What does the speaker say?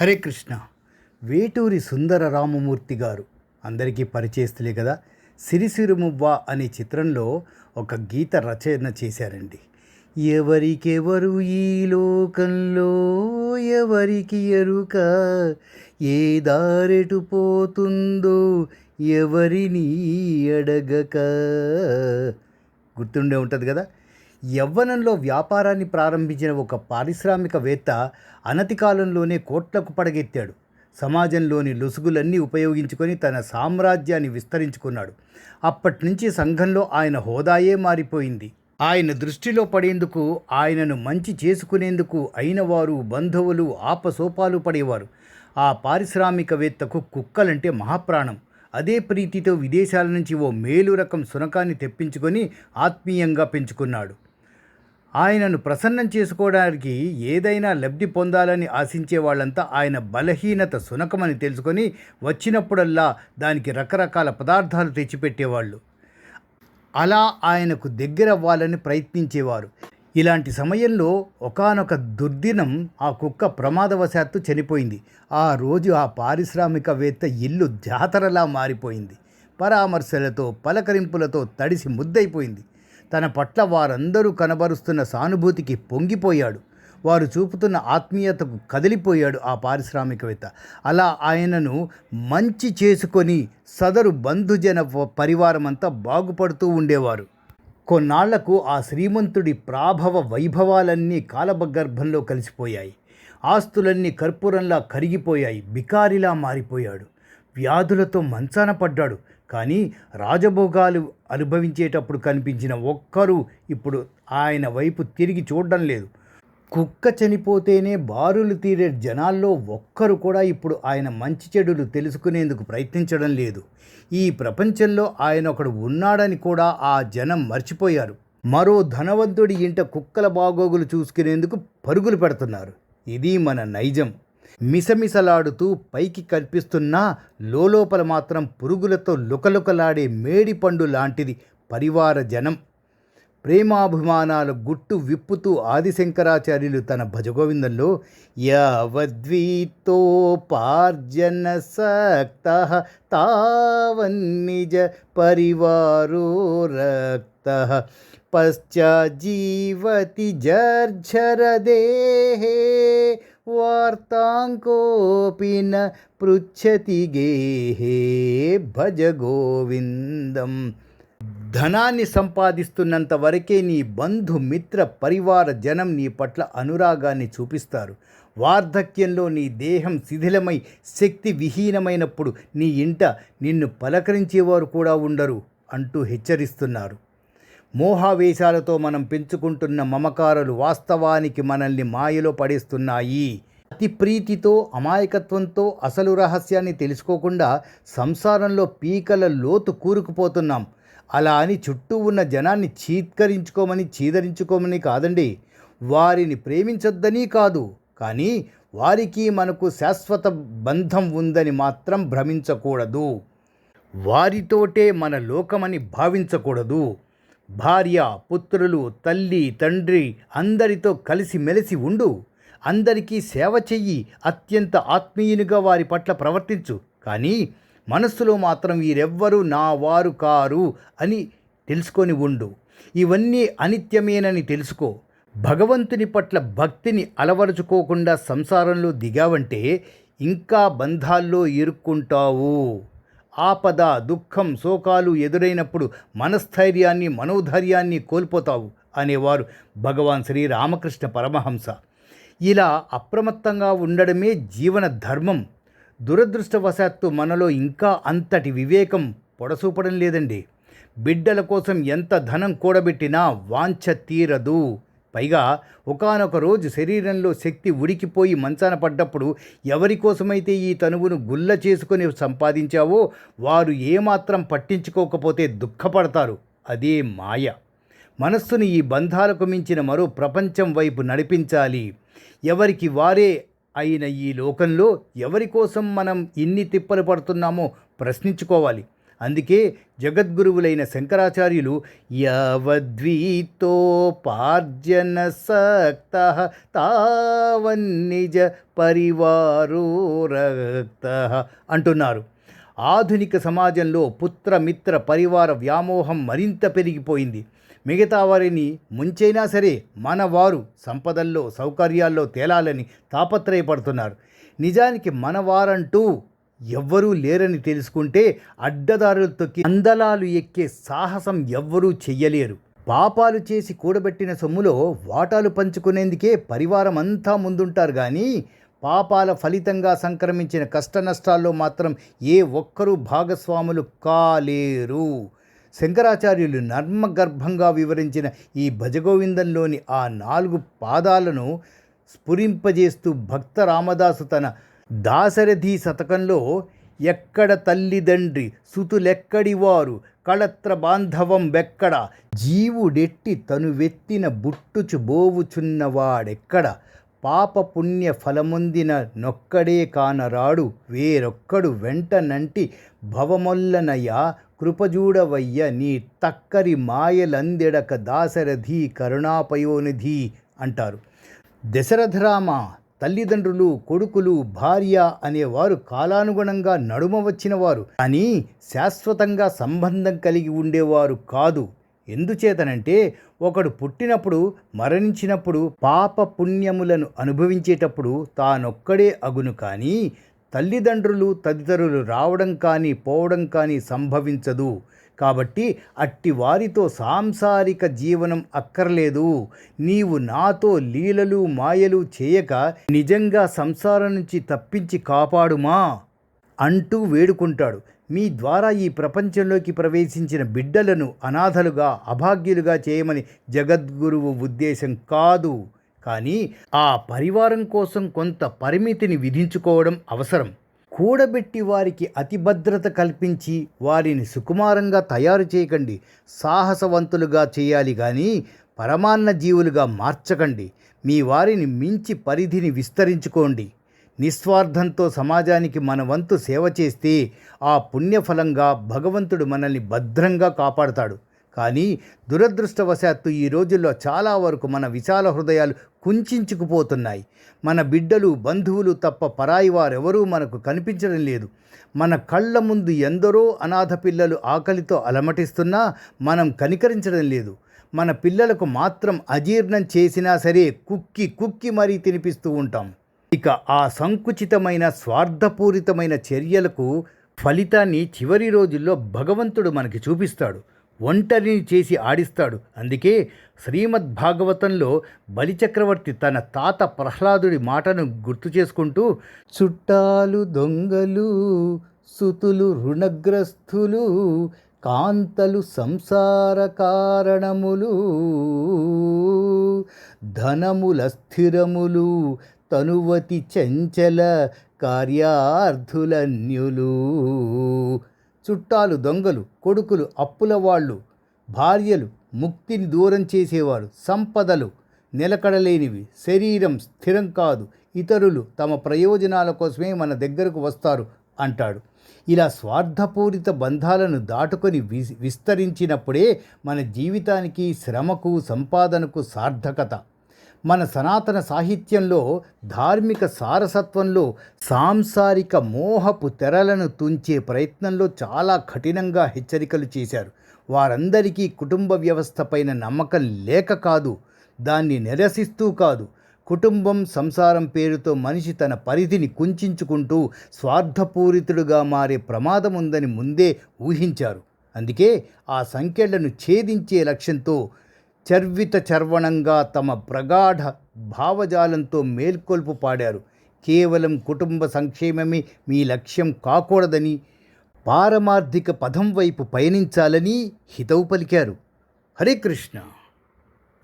హరే కృష్ణ. వేటూరి సుందర రామమూర్తి గారు. అందరికీ పరిచయస్తులే కదా. సిరిసిరుమువ్వ అనే చిత్రంలో ఒక గీత రచన చేశారండి. ఎవరికెవరు ఈ లోకంలో? ఎవరికి ఎరుక? ఏ దారెటు పోతుందో? ఎవరిని అడగక? గుర్తుండే ఉంటుంది కదా? యవ్వనంలో వ్యాపారాన్ని ప్రారంభించిన ఒక పారిశ్రామికవేత్త అనతి కాలంలోనే కోట్లకు పడగెత్తాడు. సమాజంలోని లొసుగులన్నీ ఉపయోగించుకొని తన సామ్రాజ్యాన్ని విస్తరించుకున్నాడు. అప్పటి నుంచి సంఘంలో ఆయన హోదాయే మారిపోయింది. ఆయన దృష్టిలో పడేందుకు ఆయనను మంచి చేసుకునేందుకు అయినవారు బంధువులు ఆపసోపాలు పడేవారు. ఆ పారిశ్రామికవేత్తకు కుక్కలంటే మహాప్రాణం. అదే ప్రీతితో విదేశాల నుంచి ఓ మేలు రకం సునకాన్ని తెప్పించుకొని ఆత్మీయంగా పెంచుకున్నాడు. ఆయనను ప్రసన్నం చేసుకోవడానికి ఏదైనా లబ్ధి పొందాలని ఆశించే వాళ్ళంతా ఆయన బలహీనత సునకమని తెలుసుకొని వచ్చినప్పుడల్లా దానికి రకరకాల పదార్థాలు తెచ్చిపెట్టేవాళ్ళు. అలా ఆయనకు దగ్గరవ్వాలని ప్రయత్నించేవారు. ఇలాంటి సమయంలో ఒకానొక దుర్దినం ఆ కుక్క ప్రమాదవశాత్తు చనిపోయింది. ఆ రోజు ఆ పారిశ్రామికవేత్త ఇల్లు జాతరలా మారిపోయింది. పరామర్శలతో పలకరింపులతో తడిసి ముద్దైపోయింది తన పట్ల వారందరూ కనబరుస్తున్న సానుభూతికి పొంగిపోయాడు. వారు చూపుతున్న ఆత్మీయతకు కదిలిపోయాడు ఆ పారిశ్రామికవేత్త. అలా ఆయనను మంచి చేసుకొని సదరు బంధుజన పరివారమంతా బాగుపడుతూ ఉండేవారు. కొన్నాళ్ళకు ఆ శ్రీమంతుడి ప్రాభవ వైభవాలన్నీ కాలభగర్భంలో కలిసిపోయాయి. ఆస్తులన్నీ కర్పూరంలా కరిగిపోయాయి. బికారిలా మారిపోయాడు. వ్యాధులతో మంచాన పడ్డాడు. కానీ రాజభోగాలు అనుభవించేటప్పుడు కనిపించిన ఒక్కరూ ఇప్పుడు ఆయన వైపు తిరిగి చూడడం లేదు. కుక్క చనిపోతేనే బారులు తీరే జనాల్లో ఒక్కరు కూడా ఇప్పుడు ఆయన మంచి చెడులు తెలుసుకునేందుకు ప్రయత్నించడం లేదు. ఈ ప్రపంచంలో ఆయన ఒకడు ఉన్నాడని కూడా ఆ జనం మర్చిపోయారు. మరో ధనవంతుడి ఇంట కుక్కల బాగోగులు చూసుకునేందుకు పరుగులు పెడుతున్నారు. ఇది మన నైజం. మిసమిసలాడుతూ పైకి కనిపిస్తున్నా లోపల మాత్రం పురుగులతో లుకలుకలాడే మేడి పండు లాంటిది పరివార జనం. ప్రేమాభిమానాల గుట్టు విప్పుతూ ఆదిశంకరాచార్యులు తన భజగోవిందంలో యావద్వీతోపార్జన సక్త తావన్నిజ పరివారో రక్త పశ్చాజీవతి జర్ఝరదేహే వార్తాంకోపిన న పృచ్చతి గేహే భజ గోవిందం ధనాన్ని సంపాదిస్తున్నంత వరకే నీ బంధు మిత్ర పరివార జనం నీ పట్ల అనురాగాన్ని చూపిస్తారు. వార్ధక్యంలో నీ దేహం శిథిలమై శక్తి విహీనమైనప్పుడు నీ ఇంట నిన్ను పలకరించేవారు కూడా ఉండరు అంటూ హెచ్చరిస్తున్నారు. మోహావేశాలతో మనం పెంచుకుంటున్న మమకారాలు వాస్తవానికి మనల్ని మాయలో పడేస్తున్నాయి. అతి ప్రీతితో అమాయకత్వంతో అసలు రహస్యాన్ని తెలుసుకోకుండా సంసారంలో పీకల లోతు కూరుకుపోతున్నాం. అలా అని చుట్టూ ఉన్న జనాన్ని చీత్కరించుకోమని చీదరించుకోమని కాదండి. వారిని ప్రేమించొద్దని కాదు. కానీ వారికి మనకు శాశ్వత బంధం ఉందని మాత్రం భ్రమించకూడదు. వారితోటే మన లోకమని భావించకూడదు. భార్య పుత్రులు తల్లి తండ్రి అందరితో కలిసి మెలిసి ఉండు. అందరికీ సేవ చెయ్యి. అత్యంత ఆత్మీయునిగా వారి పట్ల ప్రవర్తించు. కానీ మనస్సులో మాత్రం వీరెవ్వరూ నా వారు కారు అని తెలుసుకొని ఉండు. ఇవన్నీ అనిత్యమేనని తెలుసుకో. భగవంతుని పట్ల భక్తిని అలవరుచుకోకుండా సంసారంలో దిగావంటే ఇంకా బంధాల్లో ఇరుక్కుంటావు. ఆపద దుఃఖం శోకాలు ఎదురైనప్పుడు మనస్థైర్యాన్ని మనోధైర్యాన్ని కోల్పోతావు అనేవారు భగవాన్ శ్రీ రామకృష్ణ పరమహంస. ఇలా అప్రమత్తంగా ఉండడమే జీవన ధర్మం. దురదృష్టవశాత్తు మనలో ఇంకా అంతటి వివేకం పొడసూపడం లేదండి. బిడ్డల కోసం ఎంత ధనం కూడబెట్టినా వాంఛ తీరదు. పైగా ఒకనొక రోజు శరీరంలో శక్తి ఉడికిపోయి మంచాన పడ్డప్పుడు ఎవరి కోసమైతే ఈ తనువును గుల్ల చేసుకొని సంపాదించావో వారు ఏమాత్రం పట్టించుకోకపోతే దుఃఖపడతారు. అదే మాయ. మనస్సును ఈ బంధాలకు మించిన మరో ప్రపంచం వైపు నడిపించాలి. ఎవరికి వారే అయిన ఈ లోకంలో ఎవరి కోసం మనం ఇన్ని తిప్పలు పడుతున్నామో ప్రశ్నించుకోవాలి. అందుకే జగద్గురువులైన శంకరాచార్యులు యవద్వీతోపార్జన సక్త తావన్నిజ పరివారో రక్త అంటున్నారు. ఆధునిక సమాజంలో పుత్ర మిత్ర పరివార వ్యామోహం మరింత పెరిగిపోయింది. మిగతా వారిని ముంచైనా సరే మన వారు సంపదల్లో సౌకర్యాల్లో తేలాలని తాపత్రయపడుతున్నారు. నిజానికి మనవారంటూ ఎవ్వరూ లేరని తెలుసుకుంటే అడ్డదారులు తొక్కి అందలాలు ఎక్కే సాహసం ఎవ్వరూ చెయ్యలేరు. పాపాలు చేసి కూడబెట్టిన సొమ్ములో వాటాలు పంచుకునేందుకే పరివారం అంతా ముందుంటారు కానీ పాపాల ఫలితంగా సంక్రమించిన కష్టనష్టాల్లో మాత్రం ఏ ఒక్కరూ భాగస్వాములు కాలేరు. శంకరాచార్యులు నర్మగర్భంగా వివరించిన ఈ భజగోవిందంలోని ఆ నాలుగు పాదాలను స్ఫురింపజేస్తూ భక్త రామదాసు తన దాశరథి శతకంలో ఎక్కడ తల్లిదండ్రి సుతులెక్కడి వారు కళత్ర బాంధవం వెక్కడ? జీవుడెట్టి తను వెత్తిన బుట్టుచు బోవుచున్నవాడెక్కడ? పాప పుణ్య ఫలముందిన నొక్కడే కానరాడు వేరొక్కడు వెంట నంటి భవమొల్లనయ కృపజూడవయ్య నీ తక్కరి మాయలందెడక దాశరథి కరుణాపయోనిధి అంటారు. దశరథరామ తల్లిదండ్రులు కొడుకులు భార్య అనేవారు కాలానుగుణంగా నడుమ వచ్చినవారు. కానీ శాశ్వతంగా సంబంధం కలిగి ఉండేవారు కాదు. ఎందుచేతనంటే ఒకడు పుట్టినప్పుడు మరణించినప్పుడు పాప పుణ్యములను అనుభవించేటప్పుడు తానొక్కడే అగును కానీ తల్లిదండ్రులు తదితరులు రావడం కానీ పోవడం కానీ సంభవించదు. కాబట్టి అట్టి వారితో సాంసారిక జీవనం అక్కర్లేదు. నీవు నాతో లీలలు మాయలు చేయక నిజంగా సంసారం నుంచి తప్పించి కాపాడుమా? అంటూ వేడుకుంటాడు. మీ ద్వారా ఈ ప్రపంచంలోకి ప్రవేశించిన బిడ్డలను అనాథలుగా అభాగ్యులుగా చేయమని జగద్గురువు ఉద్దేశం కాదు. కానీ ఆ పరివారం కోసం కొంత పరిమితిని విధించుకోవడం అవసరం. కూడబెట్టి వారికి అతి భద్రత కల్పించి వారిని సుకుమారంగా తయారు చేయకండి. సాహసవంతులుగా చేయాలి కానీ పరమాన్న జీవులుగా మార్చకండి. మీ వారిని మించి పరిధిని విస్తరించుకోండి. నిస్వార్థంతో సమాజానికి మన వంతు సేవ చేస్తే ఆ పుణ్యఫలంగా భగవంతుడు మనల్ని భద్రంగా కాపాడతాడు. కానీ దురదృష్టవశాత్తు ఈ రోజుల్లో చాలా వరకు మన విశాల హృదయాలు కుంచుకుపోతున్నాయి మన బిడ్డలు బంధువులు తప్ప పరాయి వారెవరూ మనకు కనిపించడం లేదు. మన కళ్ళ ముందు ఎందరో అనాథ పిల్లలు ఆకలితో అలమటిస్తున్నా మనం కనికరించడం లేదు. మన పిల్లలకు మాత్రం అజీర్ణం చేసినా సరే కుక్కి కుక్కి మరీ తినిపిస్తూ ఉంటాం. ఇక ఆ సంకుచితమైన స్వార్థపూరితమైన చర్యలకు ఫలితాన్ని చివరి రోజుల్లో భగవంతుడు మనకి చూపిస్తాడు. ఒంటరిని చేసి ఆడిస్తాడు. అందుకే శ్రీమద్ భాగవతంలో బలిచక్రవర్తి తన తాత ప్రహ్లాదుడి మాటను గుర్తు చేసుకుంటూ చుట్టాలు దొంగలు సుతులు రుణగ్రస్తులు కాంతలు సంసార కారణములు ధనముల స్థిరములు తనువతి చంచల కార్యార్థులన్యులు చుట్టాలు దొంగలు కొడుకులు అప్పుల వాళ్ళు భార్యలు ముక్తిని దూరం చేసేవారు సంపదలు నిలకడలేనివి శరీరం స్థిరం కాదు ఇతరులు తమ ప్రయోజనాల కోసమే మన దగ్గరకు వస్తారు అంటాడు. ఇలా స్వార్థపూరిత బంధాలను దాటుకొని వి విస్తరించినప్పుడే మన జీవితానికి శ్రమకు సంపాదనకు సార్థకత. మన సనాతన సాహిత్యంలో ధార్మిక సారసత్వంలో సాంసారిక మోహపు తెరలను తుంచే ప్రయత్నంలో చాలా కఠినంగా హెచ్చరికలు చేశారు. వారందరికీ కుటుంబ వ్యవస్థ పైన నమ్మకం లేక కాదు దాన్ని నిరసిస్తూ కాదు. కుటుంబం సంసారం పేరుతో మనిషి తన పరిధిని కుంచుకుంటూ స్వార్థపూరితుడుగా మారే ప్రమాదం ఉందని ముందే ఊహించారు. అందుకే ఆ సంఖ్యలను ఛేదించే లక్ష్యంతో చర్విత చర్వణంగా తమ ప్రగాఢ భావజాలంతో మేల్కొల్పు పాడారు. కేవలం కుటుంబ సంక్షేమమే మీ లక్ష్యం కాకూడదని పారమార్థిక పదం వైపు పయనించాలని హితవు పలికారు. హరే కృష్ణ!